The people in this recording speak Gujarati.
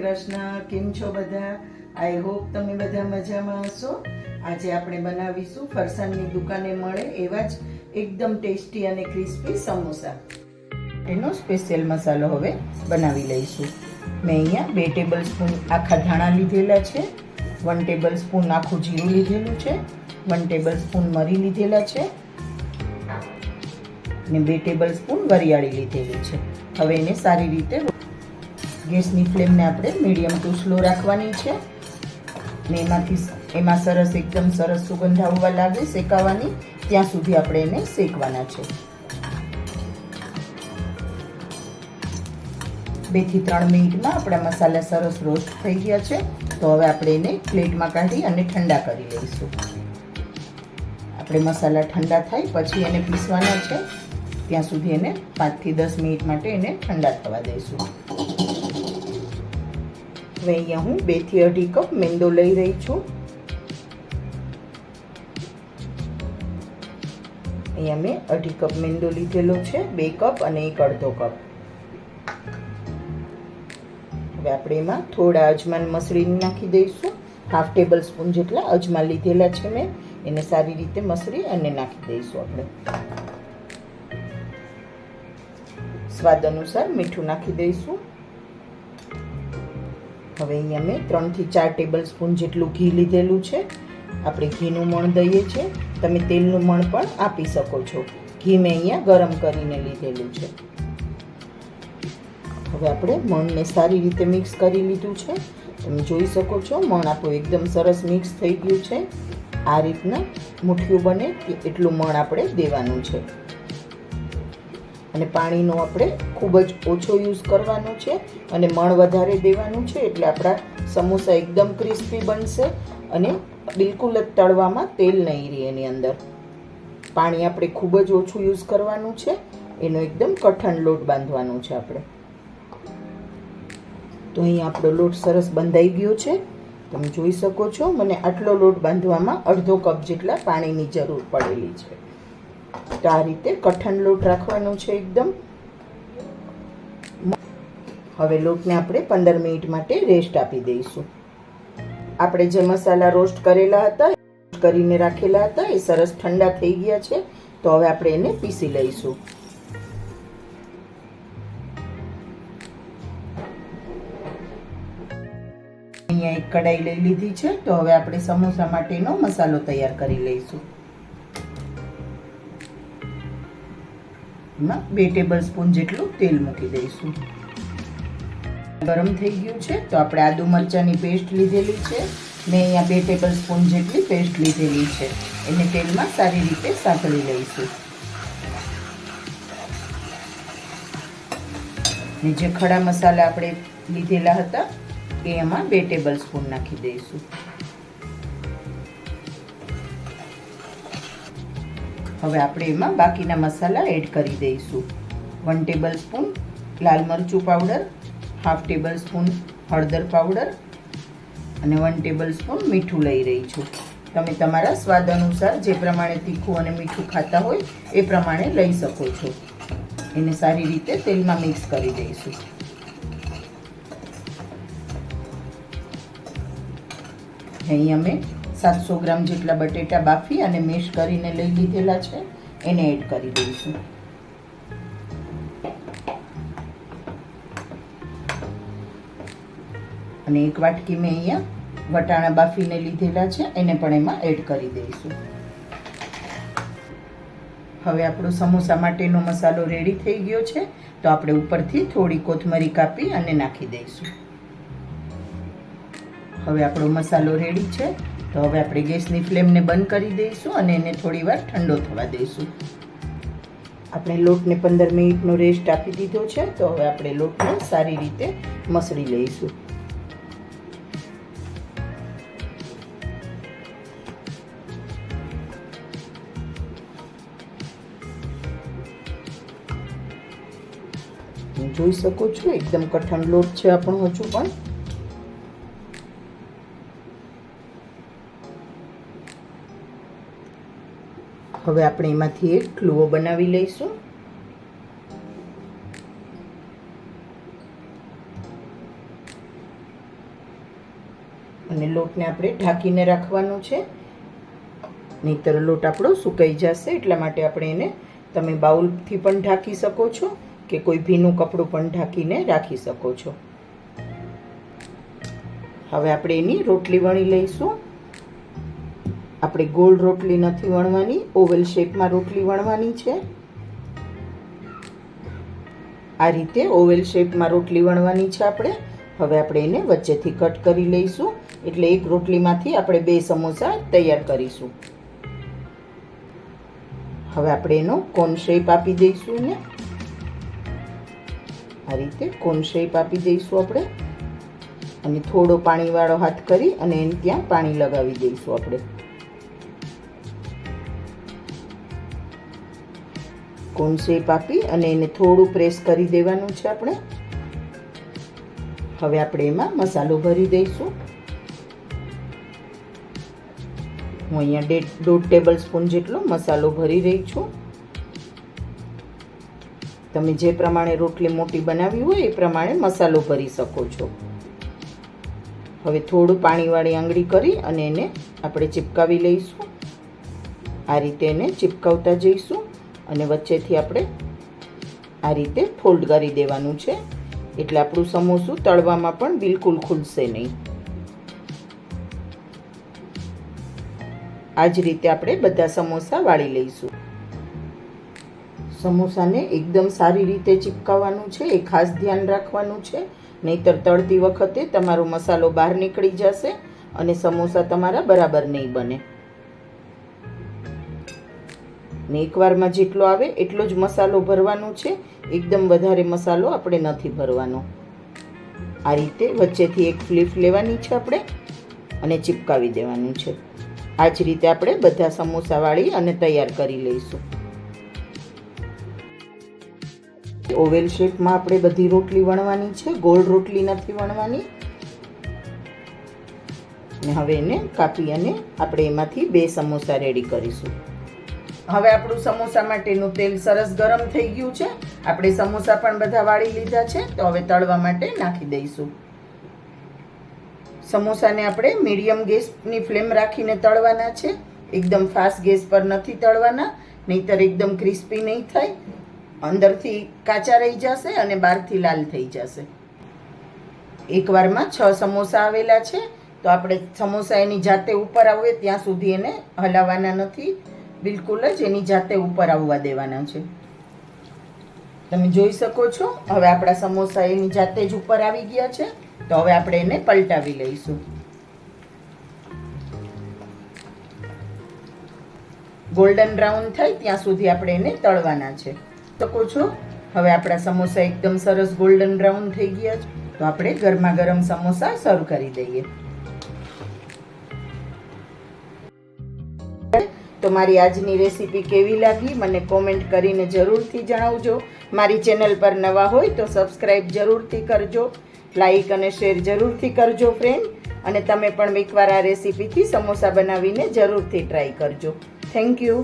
કૃષ્ણ, કેમ છો બધા? આઈ હોપ તમે બધા મજામાં હશો. આજે આપણે બનાવીશું ફરસાણની દુકાને મળે એવા જ એકદમ ટેસ્ટી અને ક્રિસ્પી સમોસા. એનો સ્પેશિયલ મસાલો હવે બનાવી લઈશું. મેં અહીંયા બે ટેબલ સ્પૂન આખા ધાણા લીધેલા છે વન ટેબલ સ્પૂન આખું જીરું લીધેલું છે વન ટેબલ સ્પૂન મરી લીધેલા છે, ને બે ટેબલ સ્પૂન વરિયાળી લીધેલી છે. હવે એને સારી રીતે ગેસની ફ્લેમને આપણે મીડિયમ ટુ સ્લો રાખવાની છે. ને એમાંથી એમાં સરસ એકદમ સરસ સુગંધ આવવા લાગે શેકાવાની. ત્યાં સુધી આપણે એને શેકવાના છે. બેથી ત્રણ મિનિટમાં આપણા મસાલા સરસ રોસ્ટ થઈ ગયા છે. તો હવે આપણે એને પ્લેટમાં કાઢી અને ઠંડા કરી લઈશું. આપણે મસાલા ઠંડા થાય પછી એને પીસવાના છે. ત્યાં સુધી એને પાંચથી દસ મિનિટ માટે એને ઠંડા થવા દઈશું. હવે અહીંયા હું બેથી અઢી કપ મેંદો લઈ રહી છું. અહીંયા મેં અઢી કપ મેંદો લીધેલો છે, બે કપ અને એક અડધો કપ. હવે આપણે એમાં થોડા અજમાન મસળીને નાખી દઈશું. હાફ ટેબલ સ્પૂન જેટલા અજમા લીધેલા છે મેં, એને સારી રીતે મસળી અને નાખી દઈશું આપણે. સ્વાદ અનુસાર મીઠું નાખી દઈશું. હવે અહીંયા મેં ત્રણથી ચાર ટેબલ સ્પૂન જેટલું ઘી લીધેલું છે. આપણે ઘીનું મણ દઈએ છીએ. તમે તેલનું મણ પણ આપી શકો છો. ઘી મેં અહીંયા ગરમ કરીને લીધેલું છે. હવે આપણે મણને સારી રીતે મિક્સ કરી લીધું છે. તમે જોઈ શકો છો, મણ આપણું એકદમ સરસ મિક્સ થઈ ગયું છે. આ રીતના મુઠ્ઠીઓ બને એટલું મણ આપણે દેવાનું છે. અને પાણીનો આપણે ખૂબ જ ઓછો યુઝ કરવાનો છે અને મણ વધારે દેવાનું છે એટલે આપણા સમોસા એકદમ ક્રિસ્પી બનશે અને બિલકુલ જ તળવામાં તેલ નહીં રહે એની અંદર. પાણી આપણે ખૂબ જ ઓછું યુઝ કરવાનું છે, એનો એકદમ કઠણ લોટ બાંધવાનો છે આપણે. તો અહીં આપણો લોટ સરસ બંધાઈ ગયો છે. તમે જોઈ શકો છો, મને આટલો લોટ બાંધવામાં અડધો કપ જેટલા પાણીની જરૂર પડેલી છે. તો આ રીતે કઠણ લોટ રાખવાનો છે એકદમ. હવે લોટને આપણે પંદર મિનિટ માટે રેસ્ટ આપી દઈશું. આપણે જે મસાલા રોસ્ટ કરેલા હતા કરીને રાખેલા હતા, એ સરસ ઠંડા થઈ ગયા છે, તો હવે આપણે એને પીસી લઈશું. અહીંયા એક કડાઈ લઈ લીધી છે, તો હવે આપણે સમોસા માટેનો મસાલો તૈયાર કરી લઈશું. એમાં બે ટેબલ સ્પૂન જેટલું તેલ મૂકી દઈશું. ગરમ થઈ ગયું છે, તો આપણે આદુ મરચાંની પેસ્ટ લીધેલી છે. મેં અહીંયા બે ટેબલ સ્પૂન જેટલી પેસ્ટ લીધેલી છે. એને તેલમાં સારી રીતે સાંકળી લઈશું. ને જે ખડા મસાલા આપણે લીધેલા હતા, એ એમાં બે ટેબલ સ્પૂન નાખી દઈશું. હવે આપણે એમાં બાકીના મસાલા એડ કરી દઈશું. વન ટેબલ સ્પૂન લાલ મરચું પાવડર હાફ ટેબલ સ્પૂન હળદર પાવડર અને વન ટેબલ સ્પૂન મીઠું લઈ રહી છું. તમે તમારા સ્વાદ અનુસાર જે પ્રમાણે તીખું અને મીઠું ખાતા હોય એ પ્રમાણે લઈ શકો છો. એને સારી રીતે તેલમાં મિક્સ કરી દઈશું. અહીં અમે સાતસો ગ્રામ જેટલા બટેટા બાફી અને મેશ કરીને લઈ લીધેલા છે. એને એડ કરી દઈશું. અને એક વાટકી મેં અહીંયા વટાણા બાફીને લીધેલા છે. એને પણ એમાં એડ કરી દઈશું. હવે આપણો સમોસા માટેનો મસાલો રેડી થઈ ગયો છે. તો આપણે ઉપરથી થોડી કોથમરી કાપી અને નાખી દઈશું. હવે આપણો મસાલો રેડી છે. તો હવે આપણે ગેસની ફ્લેમને બંધ કરી દઈશું અને એને થોડી વાર ઠંડો થવા દઈશું. આપણે લોટને પંદર મિનિટનો રેસ્ટ આપી દીધો છે, તો હવે આપણે લોટને સારી રીતે મસળી લઈશું. જોઈ શકો છો, એકદમ કઠણ લોટ છે આપણો હજુ પણ. હવે આપણે એમાંથી એક ક્લુઓ બનાવી લઈશું. અને લોટને આપણે ઢાંકીને રાખવાનું છે. નહીંતર લોટ આપણો સુકાઈ જશે, એટલા માટે આપણે એને તમે બાઉલથી પણ ઢાંકી શકો છો કે કોઈ ભીનું કપડું પણ ઢાંકીને રાખી શકો છો. હવે આપણે એની રોટલી વણી લઈશું. આપણે ગોળ રોટલી નથી વણવાની, ઓવલ શેપમાં રોટલી વણવાની છે. આ રીતે ઓવેલ શેપમાં રોટલી વણવાની છે આપણે. હવે આપણે એને વચ્ચેથી કટ કરી લઈશું. એટલે એક રોટલીમાંથી આપણે બે સમોસા તૈયાર કરીશું. હવે આપણે એનો કોન શેપ આપી દઈશું એને. આ રીતે કોન શેપ આપી દઈશું આપણે. અને થોડો પાણીવાળો હાથ કરી અને એને ત્યાં પાણી લગાવી દઈશું આપણે. કોન શેપ આપી અને એને થોડું પ્રેસ કરી દેવાનું છે આપણે. હવે આપણે એમાં મસાલો ભરી દઈશું. હું અહીંયા દોઢ ટેબલ સ્પૂન જેટલો મસાલો ભરી રહી છું. તમે જે પ્રમાણે રોટલી મોટી બનાવી હોય એ પ્રમાણે મસાલો ભરી શકો છો. હવે થોડું પાણીવાળી આંગળી કરી અને એને આપણે ચિપકાવી લઈશું. આ રીતે એને ચિપકાવતા જઈશું. અને વચ્ચેથી આપણે આ રીતે ફોલ્ડ કરી દેવાનું છે. એટલે આપણું સમોસું તળવામાં પણ બિલકુલ ખુલશે નહીં. આ જ રીતે આપણે બધા સમોસા વાળી લઈશું. સમોસાને એકદમ સારી રીતે ચિપકાવવાનું છે, એ ખાસ ધ્યાન રાખવાનું છે. નહીતર તળતી વખતે તમારો મસાલો બહાર નીકળી જશે અને સમોસા તમારા બરાબર નહીં બને. ને એકવારમાં જેટલો આવે એટલો જ મસાલો ભરવાનો છે. એકદમ વધારે મસાલો આપણે નથી ભરવાનો. આ રીતે વચ્ચેથી એક ફ્લીપ લેવાની છે આપણે અને ચિપકાવી દેવાનું છે. આ જ રીતે આપણે બધા સમોસા વાળી અને તૈયાર કરી લઈશું. ઓવેલ શેપમાં આપણે બધી રોટલી વણવાની છે. ગોળ રોટલી નથી વણવાની. ને હવે એને કાપી અને આપણે એમાંથી બે સમોસા રેડી કરીશું. હવે આપણું સમોસા માટેનું તેલ સરસ ગરમ થઈ ગયું છે. આપણે સમોસા પણ બધા વાળી લીધા છે. તો હવે તળવા માટે નાખી દઈશું. સમોસાને આપણે મીડિયમ ગેસની ફ્લેમ રાખીને તળવાના છે. એકદમ ફાસ્ટ ગેસ પર નથી તળવાના. નહીતર એકદમ ક્રિસ્પી નહીં થાય. અંદરથી કાચા રહી જશે અને બહારથી લાલ થઈ જશે. એકવારમાં છ સમોસા આવેલા છે. તો આપણે સમોસા એની જાતે ઉપર આવે ત્યાં સુધી એને હલાવવાના નથી. બિલકુલ જ એની જાતે ઉપર આવવા દેવાના છે. તમે જોઈ શકો છો, હવે આપણા સમોસા એની જાતે જ ઉપર આવી ગયા છે, તો હવે આપણે એને પલટાવી લઈશું. ગોલ્ડન બ્રાઉન થાય ત્યાં સુધી આપણે એને તળવાના છે. શકો છો? હવે આપણા સમોસા એકદમ સરસ ગોલ્ડન બ્રાઉન થઈ ગયા છે, તો આપણે ગરમા ગરમ સમોસા સર્વ કરી દઈએ. તો મારી આજની રેસીપી કેવી લાગી મને કોમેન્ટ કરીને જરૂરથી જણાવજો. મારી ચેનલ પર નવા હોય તો સબસ્ક્રાઈબ જરૂરથી કરજો. લાઈક અને શેર જરૂરથી કરજો ફ્રેન્ડ અને તમે પણ એકવાર આ રેસીપીથી સમોસા બનાવીને જરૂરથી ટ્રાય કરજો. Thank you